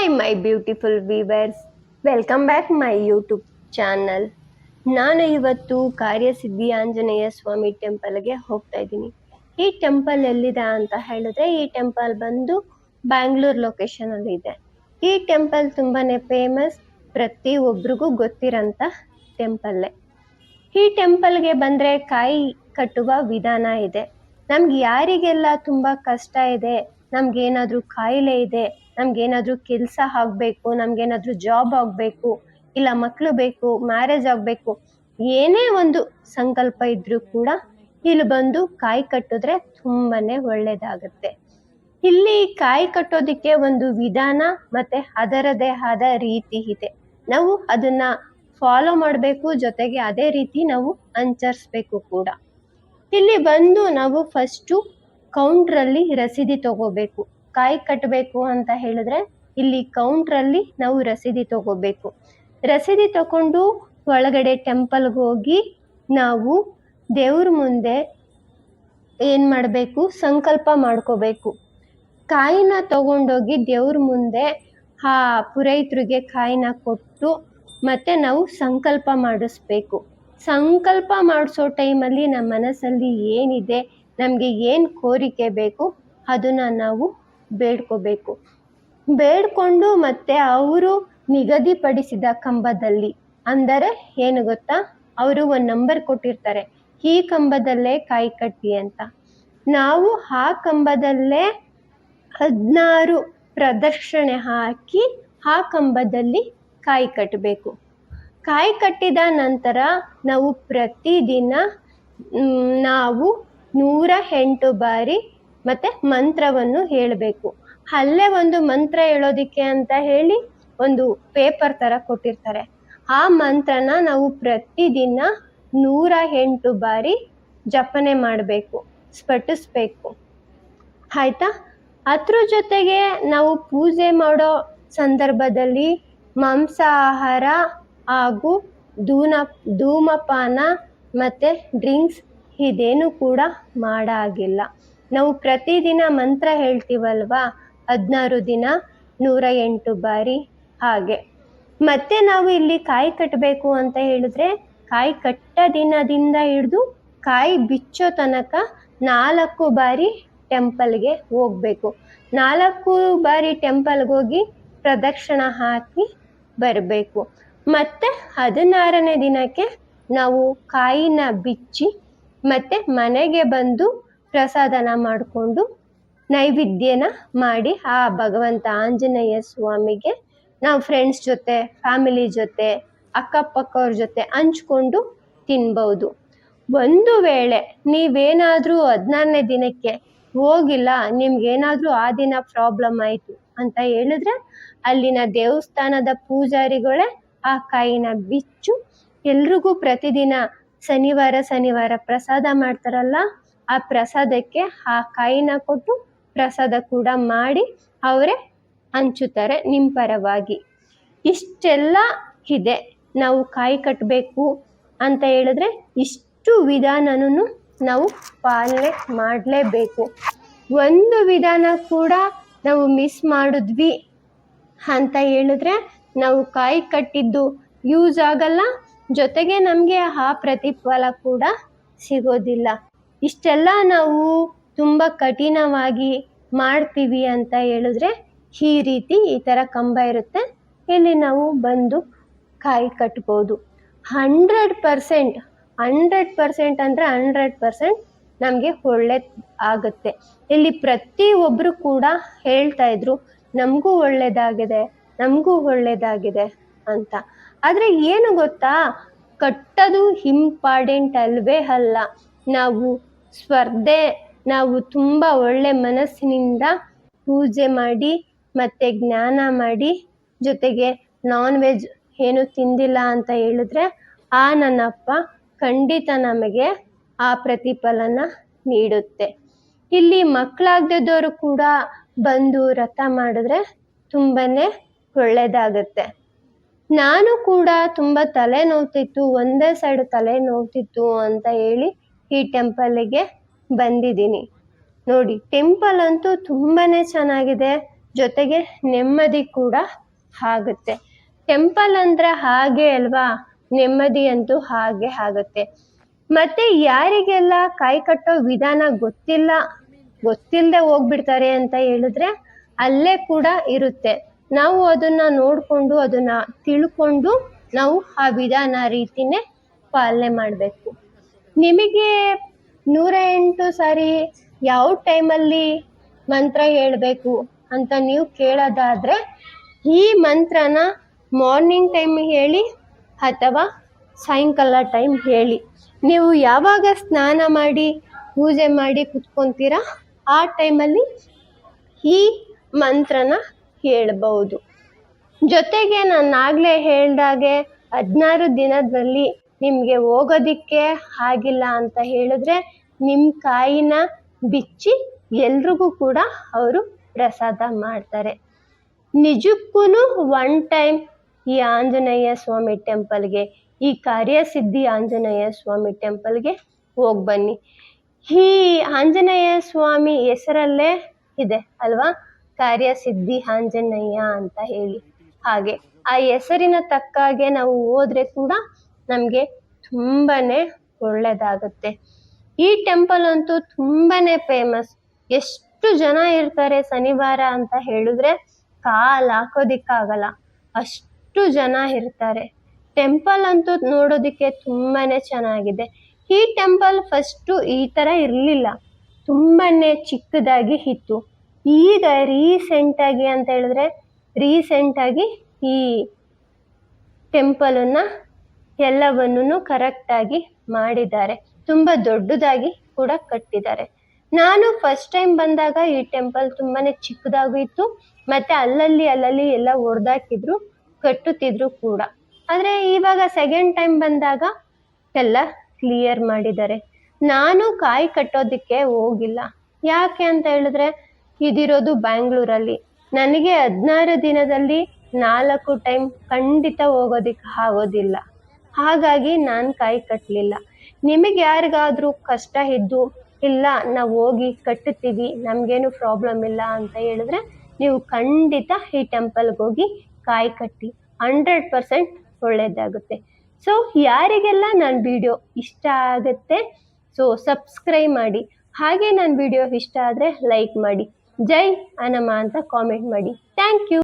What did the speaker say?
Hi my beautiful viewers welcome back my YouTube channel ನಾನು ಇವತ್ತು ಕಾರ್ಯಸಿದ್ಧಿ ಆಂಜನೇಯ ಸ್ವಾಮಿ ಟೆಂಪಲ್ಗೆ ಹೋಗ್ತಾ ಇದ್ದೀನಿ. ಈ ಟೆಂಪಲ್ ಎಲ್ಲಿದೆ ಅಂತ ಹೇಳಿದ್ರೆ, ಈ ಟೆಂಪಲ್ ಬಂದು ಬ್ಯಾಂಗ್ಳೂರ್ ಲೊಕೇಶನಲ್ಲಿ ಇದೆ. ಈ ಟೆಂಪಲ್ ತುಂಬಾನೇ ಫೇಮಸ್ ಪ್ರತಿ ಒಬ್ರಿಗೂ ಗೊತ್ತಿರೋಂಥ ಟೆಂಪಲ್ಲೇ ಈ ಟೆಂಪಲ್ಗೆ ಬಂದರೆ ಕಾಯಿ ಕಟ್ಟುವ ವಿಧಾನ ಇದೆ. ನಮ್ಗೆ ಯಾರಿಗೆಲ್ಲ ತುಂಬ ಕಷ್ಟ ಇದೆ ನಮ್ಗೇನಾದ್ರೂ ಕಾಯಿಲೆ ಇದೆ ನಮ್ಗೇನಾದ್ರೂ ಕೆಲಸ ಆಗಬೇಕು, ನಮ್ಗೇನಾದ್ರೂ ಜಾಬ್ ಆಗಬೇಕು, ಇಲ್ಲ ಮಕ್ಕಳು ಬೇಕು ಮ್ಯಾರೇಜ್ ಆಗಬೇಕು, ಏನೇ ಒಂದು ಸಂಕಲ್ಪ ಇದ್ರೂ ಕೂಡ ಇಲ್ಲಿ ಬಂದು ಕಾಯಿ ಕಟ್ಟಿದ್ರೆ ತುಂಬಾನೇ ಒಳ್ಳೇದಾಗುತ್ತೆ. ಇಲ್ಲಿ ಕಾಯಿ ಕಟ್ಟೋದಿಕ್ಕೆ ಒಂದು ವಿಧಾನ ಮತ್ತೆ ಅದರದೇ ಆದ ರೀತಿ ಇದೆ. ನಾವು ಅದನ್ನ ಫಾಲೋ ಮಾಡಬೇಕು, ಜೊತೆಗೆ ಅದೇ ರೀತಿ ನಾವು ಅನುಸರಿಸ್ಬೇಕು ಕೂಡ. ಇಲ್ಲಿ ಬಂದು ನಾವು ಫಸ್ಟು ಕೌಂಟ್ರಲ್ಲಿ ರಸೀದಿ ತಗೋಬೇಕು. ಕಾಯಿ ಕಟ್ಟಬೇಕು ಅಂತ ಹೇಳಿದ್ರೆ ಇಲ್ಲಿ ಕೌಂಟ್ರಲ್ಲಿ ನಾವು ರಸೀದಿ ತಗೋಬೇಕು. ರಸೀದಿ ತಗೊಂಡು ಒಳಗಡೆ ಟೆಂಪಲ್ಗೆ ಹೋಗಿ ನಾವು ದೇವ್ರ ಮುಂದೆ ಏನು ಮಾಡಬೇಕು? ಸಂಕಲ್ಪ ಮಾಡ್ಕೋಬೇಕು. ಕಾಯಿನ ತಗೊಂಡೋಗಿ ದೇವ್ರ ಮುಂದೆ ಆ ಪುರೋಹಿತರಿಗೆ ಕಾಯಿನ ಕೊಟ್ಟು ಮತ್ತೆ ನಾವು ಸಂಕಲ್ಪ ಮಾಡಿಸ್ಬೇಕು. ಸಂಕಲ್ಪ ಮಾಡಿಸೋ ಟೈಮಲ್ಲಿ ನಮ್ಮ ಮನಸ್ಸಲ್ಲಿ ಏನಿದೆ? ನಮಗೆ ಏನು ಕೋರಿಕೆ ಬೇಕು? ಅದನ್ನು ನಾವು ಬೇಡ್ಕೋಬೇಕು. ಬೇಡ್ಕೊಂಡು ಮತ್ತೆ ಅವರು ನಿಗದಿಪಡಿಸಿದ ಕಂಬದಲ್ಲಿ. ಅಂದರೆ ಏನು ಗೊತ್ತಾ? ಅವರು ಒಂದು ನಂಬರ್ ಕೊಟ್ಟಿರ್ತಾರೆ. ಈ ಕಂಬದಲ್ಲೇ ಕಾಯಿ ಕಟ್ಟಿ ಅಂತ. ನಾವು ಆ ಕಂಬದಲ್ಲೇ ಹದಿನಾರು ಪ್ರದಕ್ಷಿಣೆ ಹಾಕಿ ಆ ಕಂಬದಲ್ಲಿ ಕಾಯಿ ಕಟ್ಟಬೇಕು ಕಾಯಿ ಕಟ್ಟಿದ ನಂತರ ನಾವು ಪ್ರತಿದಿನ ನಾವು ನೂರ ಎಂಟು ಬಾರಿ ಮತ್ತೆ ಮಂತ್ರವನ್ನು ಹೇಳಬೇಕು. ಅಲ್ಲೇ ಒಂದು ಮಂತ್ರ ಹೇಳೋದಿಕ್ಕೆ ಅಂತ ಹೇಳಿ ಒಂದು ಪೇಪರ್ ತರ ಕೊಟ್ಟಿರ್ತಾರೆ. ಆ ಮಂತ್ರನ ನಾವು ಪ್ರತಿದಿನ ನೂರ ಎಂಟು ಬಾರಿ ಜಪನೆ ಮಾಡಬೇಕು, ಸ್ಫಟಿಸ್ಬೇಕು. ಆಯ್ತಾ? ಅದ್ರ ಜೊತೆಗೆ ನಾವು ಪೂಜೆ ಮಾಡೋ ಸಂದರ್ಭದಲ್ಲಿ ಮಾಂಸಾಹಾರ ಹಾಗೂ ಧೂನ ಧೂಮಪಾನ ಮತ್ತು ಡ್ರಿಂಕ್ಸ್ ಇದೇನು ಕೂಡ ಮಾಡಾಗಿಲ್ಲ. ನಾವು ಪ್ರತಿದಿನ ಮಂತ್ರ ಹೇಳ್ತೀವಲ್ವಾ? ಹದಿನಾರು ದಿನ, ನೂರ ಎಂಟು ಬಾರಿ. ಹಾಗೆ. ಮತ್ತೆ ನಾವು ಇಲ್ಲಿ ಕಾಯಿ ಕಟ್ಟಬೇಕು ಅಂತ ಹೇಳಿದ್ರೆ, ಕಾಯಿ ಕಟ್ಟ ದಿನದಿಂದ ಹಿಡಿದು ಕಾಯಿ ಬಿಚ್ಚೋ ತನಕ ನಾಲ್ಕು ಬಾರಿ ಟೆಂಪಲ್ಗೆ ಹೋಗ್ಬೇಕು. ನಾಲ್ಕು ಬಾರಿ ಟೆಂಪಲ್ಗೆ ಹೋಗಿ ಪ್ರದಕ್ಷಿಣ ಹಾಕಿ ಬರಬೇಕು. ಮತ್ತೆ ಹದಿನಾರನೇ ದಿನಕ್ಕೆ ನಾವು ಕಾಯಿನ ಬಿಚ್ಚಿ, ಮತ್ತೆ ಮನೆಗೆ ಬಂದು ಪ್ರಸಾದನ ಮಾಡಿಕೊಂಡು ನೈವೇದ್ಯನ ಮಾಡಿ ಆ ಭಗವಂತ ಆಂಜನೇಯ ಸ್ವಾಮಿಗೆ ನಾವು ಫ್ರೆಂಡ್ಸ್ ಜೊತೆ ಫ್ಯಾಮಿಲಿ ಜೊತೆ, ಅಕ್ಕಪಕ್ಕವ್ರ ಜೊತೆ ಹಂಚ್ಕೊಂಡು ತಿನ್ಬೋದು. ಒಂದು ವೇಳೆ ನೀವೇನಾದರೂ ಹದಿನಾರನೇ ದಿನಕ್ಕೆ ಹೋಗಿಲ್ಲ, ನಿಮ್ಗೇನಾದರೂ ಆ ದಿನ ಪ್ರಾಬ್ಲಮ್ ಆಯಿತು ಅಂತ ಹೇಳಿದ್ರೆ ಅಲ್ಲಿನ ದೇವಸ್ಥಾನದ ಪೂಜಾರಿಗಳೇ ಆ ಕಾಯಿನ ಬಿಚ್ಚು ಎಲ್ರಿಗೂ ಪ್ರತಿದಿನ ಶನಿವಾರ ಶನಿವಾರ ಪ್ರಸಾದ ಮಾಡ್ತಾರಲ್ಲ ಆ ಪ್ರಸಾದಕ್ಕೆ ಆ ಕಾಯಿನ ಕೊಟ್ಟು ಪ್ರಸಾದ ಕೂಡ ಮಾಡಿ ಅವರೇ ಹಂಚುತ್ತಾರೆ ನಿಮ್ಮ ಪರವಾಗಿ. ಇಷ್ಟೆಲ್ಲ ಇದೆ. ನಾವು ಕಾಯಿ ಕಟ್ಟಬೇಕು ಅಂತ ಹೇಳಿದ್ರೆ ಇಷ್ಟು ವಿಧಾನನೂ ನಾವು ಪಾಲನೆ ಮಾಡಲೇಬೇಕು. ಒಂದು ವಿಧಾನ ಕೂಡ ನಾವು ಮಿಸ್ ಮಾಡಿದ್ವಿ ಅಂತ ಹೇಳಿದ್ರೆ ನಾವು ಕಾಯಿ ಕಟ್ಟಿದ್ದು ಯೂಸ್ ಆಗಲ್ಲ. ಜೊತೆಗೆ ನಮಗೆ ಆ ಪ್ರತಿಫಲ ಕೂಡ ಸಿಗೋದಿಲ್ಲ. ಇಷ್ಟೆಲ್ಲ ನಾವು ತುಂಬ ಕಠಿಣವಾಗಿ ಮಾಡ್ತೀವಿ ಅಂತ ಹೇಳಿದ್ರೆ ಈ ರೀತಿ ಈ ಥರ ಕಂಬ ಇರುತ್ತೆ. ಇಲ್ಲಿ ನಾವು ಬಂದು ಕಾಯಿ ಕಟ್ಬೋದು. ಹಂಡ್ರೆಡ್ ಪರ್ಸೆಂಟ್ ಹಂಡ್ರೆಡ್ ಪರ್ಸೆಂಟ್ ಅಂದರೆ ಹಂಡ್ರೆಡ್ ಪರ್ಸೆಂಟ್ ನಮಗೆ ಒಳ್ಳೆ ಆಗುತ್ತೆ. ಇಲ್ಲಿ ಪ್ರತಿಯೊಬ್ಬರು ಕೂಡ ಹೇಳ್ತಾ ಇದ್ರು, ನಮಗೂ ಒಳ್ಳೆಯದಾಗಿದೆ ನಮಗೂ ಒಳ್ಳೆಯದಾಗಿದೆ ಅಂತ. ಆದರೆ ಏನು ಗೊತ್ತಾ? ಕಟ್ಟೋದು ಇಂಪಾರ್ಟೆಂಟ್ ಅಲ್ವೇ ಅಲ್ಲ. ನಾವು ಸ್ಪರ್ಧೆ, ನಾವು ತುಂಬ ಒಳ್ಳೆ ಮನಸ್ಸಿನಿಂದ ಪೂಜೆ ಮಾಡಿ, ಮತ್ತೆ ಜ್ಞಾನ ಮಾಡಿ, ಜೊತೆಗೆ ನಾನ್ ವೆಜ್ ಏನು ತಿಂದಿಲ್ಲ ಅಂತ ಹೇಳಿದ್ರೆ, ಆ ನನ್ನಪ್ಪ ಖಂಡಿತ ನಮಗೆ ಆ ಪ್ರತಿಫಲನ ನೀಡುತ್ತೆ. ಇಲ್ಲಿ ಮಕ್ಕಳಾಗದಿದ್ದವರು ಕೂಡ ಬಂದು ರಥ ಮಾಡಿದ್ರೆ ತುಂಬನೇ ಒಳ್ಳೇದಾಗತ್ತೆ. ನಾನು ಕೂಡ ತುಂಬ ತಲೆ ನೋವ್ತಿತ್ತು, ಒಂದೇ ಸೈಡ್ ತಲೆ ನೋವ್ತಿತ್ತು ಅಂತ ಹೇಳಿ ಈ ಟೆಂಪಲ್ಗೆ ಬಂದಿದ್ದೀನಿ. ನೋಡಿ ಟೆಂಪಲ್ ಅಂತೂ ತುಂಬಾ ಚೆನ್ನಾಗಿದೆ. ಜೊತೆಗೆ ನೆಮ್ಮದಿ ಕೂಡ ಆಗುತ್ತೆ. ಟೆಂಪಲ್ ಅಂದ್ರೆ ಹಾಗೆ ಅಲ್ವಾ? ನೆಮ್ಮದಿ ಅಂತೂ ಹಾಗೆ ಆಗುತ್ತೆ. ಮತ್ತೆ ಯಾರಿಗೆಲ್ಲ ಕೈ ಕಟ್ಟೋ ವಿಧಾನ ಗೊತ್ತಿಲ್ಲ ಗೊತ್ತಿಲ್ಲದೆ ಹೋಗ್ಬಿಡ್ತಾರೆ ಅಂತ ಹೇಳಿದ್ರೆ ಅಲ್ಲೇ ಕೂಡ ಇರುತ್ತೆ. ನಾವು ಅದನ್ನ ನೋಡಿಕೊಂಡು, ಅದನ್ನ ತಿಳ್ಕೊಂಡು ನಾವು ಆ ವಿಧಾನ ರೀತಿನೇ ಪಾಲನೆ ಮಾಡಬೇಕು. ನಿಮಗೆ ನೂರ ಎಂಟು ಸಾರಿ ಯಾವ ಟೈಮಲ್ಲಿ ಮಂತ್ರ ಹೇಳಬೇಕು ಅಂತ ನೀವು ಕೇಳೋದಾದರೆ ಈ ಮಂತ್ರನ ಮಾರ್ನಿಂಗ್ ಟೈಮ್ ಹೇಳಿ ಅಥವಾ ಸಾಯಂಕಾಲ ಟೈಮ್ ಹೇಳಿ. ನೀವು ಯಾವಾಗ ಸ್ನಾನ ಮಾಡಿ, ಪೂಜೆ ಮಾಡಿ ಕುತ್ಕೊತೀರ ಆ ಟೈಮಲ್ಲಿ ಈ ಮಂತ್ರನ ಹೇಳ್ಬೋದು ಜೊತೆಗೆ ನಾನು ಆಗಲೇ ಹೇಳ್ದಾಗೆ ಹದಿನಾರು ದಿನದಲ್ಲಿ ನಿಮಗೆ ಹೋಗೋದಿಕ್ಕೆ ಆಗಿಲ್ಲ ಅಂತ ಹೇಳಿದ್ರೆ ನಿಮ್ಮ ಕಾಯಿನ ಬಿಚ್ಚಿ ಎಲ್ರಿಗೂ ಕೂಡ ಅವರು ಪ್ರಸಾದ ಮಾಡ್ತಾರೆ. ನಿಜಕ್ಕೂ ಒನ್ ಟೈಮ್ ಈ ಆಂಜನೇಯ ಸ್ವಾಮಿ ಟೆಂಪಲ್ಗೆ ಈ ಕಾರ್ಯಸಿದ್ಧಿ ಆಂಜನೇಯ ಸ್ವಾಮಿ ಟೆಂಪಲ್ಗೆ ಹೋಗಿ ಬನ್ನಿ. ಈ ಆಂಜನೇಯ ಸ್ವಾಮಿ ಹೆಸರಲ್ಲೇ ಇದೆ ಅಲ್ವಾ? ಕಾರ್ಯಸಿದ್ಧಿ ಆಂಜನೇಯ ಅಂತ ಹೇಳಿ. ಹಾಗೆ ಆ ಹೆಸರಿನ ತಕ್ಕಾಗೆ ನಾವು ಹೋದ್ರೆ ಕೂಡ ನಮಗೆ ತುಂಬಾನೇ ಒಳ್ಳೆಯದಾಗುತ್ತೆ ಈ ಟೆಂಪಲ್ ಅಂತೂ ತುಂಬಾನೇ ಫೇಮಸ್ ಎಷ್ಟು ಜನ ಇರ್ತಾರೆ ಶನಿವಾರ ಅಂತ ಹೇಳಿದ್ರೆ ಕಾಲ್ ಹಾಕೋದಿಕ್ಕಾಗಲ್ಲ. ಅಷ್ಟು ಜನ ಇರ್ತಾರೆ. ಟೆಂಪಲ್ ಅಂತೂ ನೋಡೋದಕ್ಕೆ ತುಂಬಾನೇ ಚೆನ್ನಾಗಿದೆ. ಈ ಟೆಂಪಲ್ ಫಸ್ಟು ಈ ಥರ ಇರಲಿಲ್ಲ. ತುಂಬಾನೇ ಚಿಕ್ಕದಾಗಿ ಇತ್ತು. ಈಗ ರೀಸೆಂಟಾಗಿ ಅಂತ ಹೇಳಿದ್ರೆ ರೀಸೆಂಟಾಗಿ ಈ ಟೆಂಪಲನ್ನು ಎಲ್ಲವನ್ನೂ ಕರೆಕ್ಟಾಗಿ ಮಾಡಿದ್ದಾರೆ. ತುಂಬ ದೊಡ್ಡದಾಗಿ ಕೂಡ ಕಟ್ಟಿದ್ದಾರೆ. ನಾನು ಫಸ್ಟ್ ಟೈಮ್ ಬಂದಾಗ ಈ ಟೆಂಪಲ್ ತುಂಬಾನೇ ಚಿಕ್ಕದಾಗಿತ್ತು. ಮತ್ತೆ ಅಲ್ಲಲ್ಲಿ ಅಲ್ಲಲ್ಲಿ ಎಲ್ಲ ಒಡೆದಾಕಿದ್ರು ಕಟ್ಟುತ್ತಿದ್ರು ಕೂಡ. ಆದರೆ ಇವಾಗ ಸೆಕೆಂಡ್ ಟೈಮ್ ಬಂದಾಗ ಎಲ್ಲ ಕ್ಲಿಯರ್ ಮಾಡಿದ್ದಾರೆ. ನಾನು ಕಾಯಿ ಕಟ್ಟೋದಕ್ಕೆ ಹೋಗಿಲ್ಲ. ಯಾಕೆ ಅಂತ ಹೇಳಿದ್ರೆ, ಇದಿರೋದು ಬ್ಯಾಂಗ್ಳೂರಲ್ಲಿ. ನನಗೆ ಹದಿನಾರು ದಿನದಲ್ಲಿ ನಾಲ್ಕು ಟೈಮ್ ಖಂಡಿತ ಹೋಗೋದಿಕ್ಕೆ ಆಗೋದಿಲ್ಲ. ಹಾಗಾಗಿ ನಾನು ಕಾಯಿ ಕಟ್ಟಲಿಲ್ಲ ನಿಮಗೆ ಯಾರಿಗಾದರೂ ಕಷ್ಟ ಇದ್ದು, ಇಲ್ಲ, ನಾವು ಹೋಗಿ ಕಟ್ಟುತ್ತೀವಿ, ನಮಗೇನು ಪ್ರಾಬ್ಲಮ್ ಇಲ್ಲ ಅಂತ ಹೇಳಿದ್ರೆ ನೀವು ಖಂಡಿತ ಈ ಟೆಂಪಲ್ಗೆ ಹೋಗಿ ಕಾಯಿ ಕಟ್ಟಿ ಹಂಡ್ರೆಡ್ ಪರ್ಸೆಂಟ್ ಒಳ್ಳೆಯದಾಗುತ್ತೆ ಸೊ ಯಾರಿಗೆಲ್ಲ ನನ್ನ ವಿಡಿಯೋ ಇಷ್ಟ ಆಗುತ್ತೆ ಸೊ ಸಬ್ಸ್ಕ್ರೈಬ್ ಮಾಡಿ. ಹಾಗೆ ನನ್ನ ವಿಡಿಯೋ ಇಷ್ಟ ಆದರೆ ಲೈಕ್ ಮಾಡಿ. ಜೈ ಅನಮ್ಮ ಅಂತ ಕಾಮೆಂಟ್ ಮಾಡಿ. Thank you